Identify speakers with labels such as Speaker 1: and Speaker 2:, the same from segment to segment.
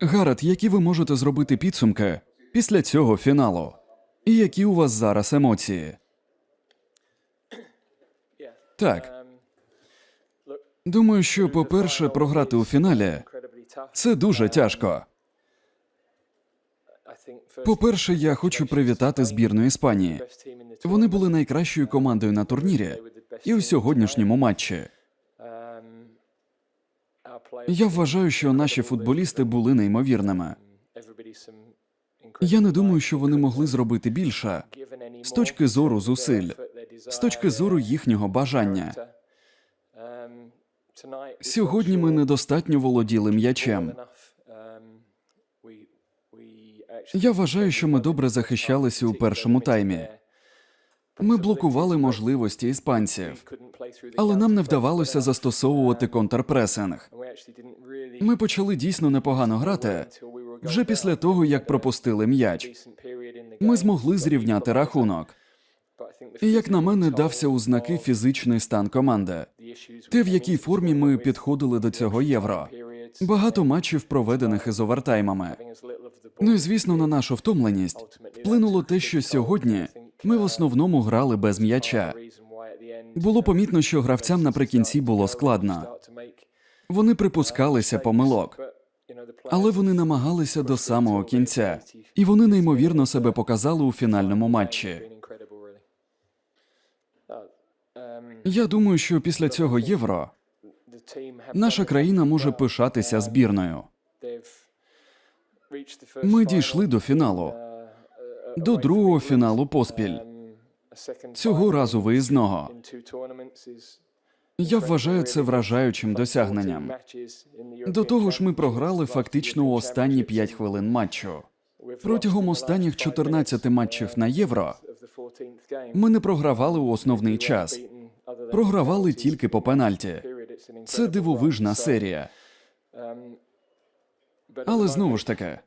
Speaker 1: Гарет, які ви можете зробити підсумки після цього фіналу? І які у вас зараз емоції? Так. Думаю, що, по-перше, програти у фіналі це дуже тяжко. По-перше, я хочу привітати збірну Іспанії. Вони були найкращою командою на турнірі і у сьогоднішньому матчі. Я вважаю, що наші футболісти були неймовірними. Я не думаю, що вони могли зробити більше з точки зору зусиль, з точки зору їхнього бажання. Сьогодні ми недостатньо володіли м'ячем. Я вважаю, що ми добре захищалися у першому таймі. Ми блокували можливості іспанців, але нам не вдавалося застосовувати контрпресинг. Ми почали дійсно непогано грати вже після того, як пропустили м'яч. Ми змогли зрівняти рахунок. І як на мене, дався у знаки фізичний стан команди. Те, в якій формі ми підходили до цього євро. Багато матчів проведених із овертаймами. Ну і звісно, на нашу втомленість вплинуло те, що сьогодні ми в основному грали без м'яча. Було помітно, що гравцям наприкінці було складно. Вони припускалися помилок, але вони намагалися до самого кінця, і вони неймовірно себе показали у фінальному матчі. Я думаю, що після цього євро наша країна може пишатися збірною. Ми дійшли до фіналу, до другого фіналу поспіль. Цього разу виїзного. Я вважаю це вражаючим досягненням. До того ж, ми програли фактично у останні 5 хвилин матчу. Протягом останніх 14 матчів на євро ми не програвали у основний час, програвали тільки по пенальті. Це дивовижна серія. Але знову ж таки,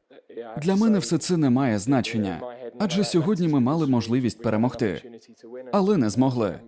Speaker 1: для мене все це не має значення, адже сьогодні ми мали можливість перемогти, але не змогли.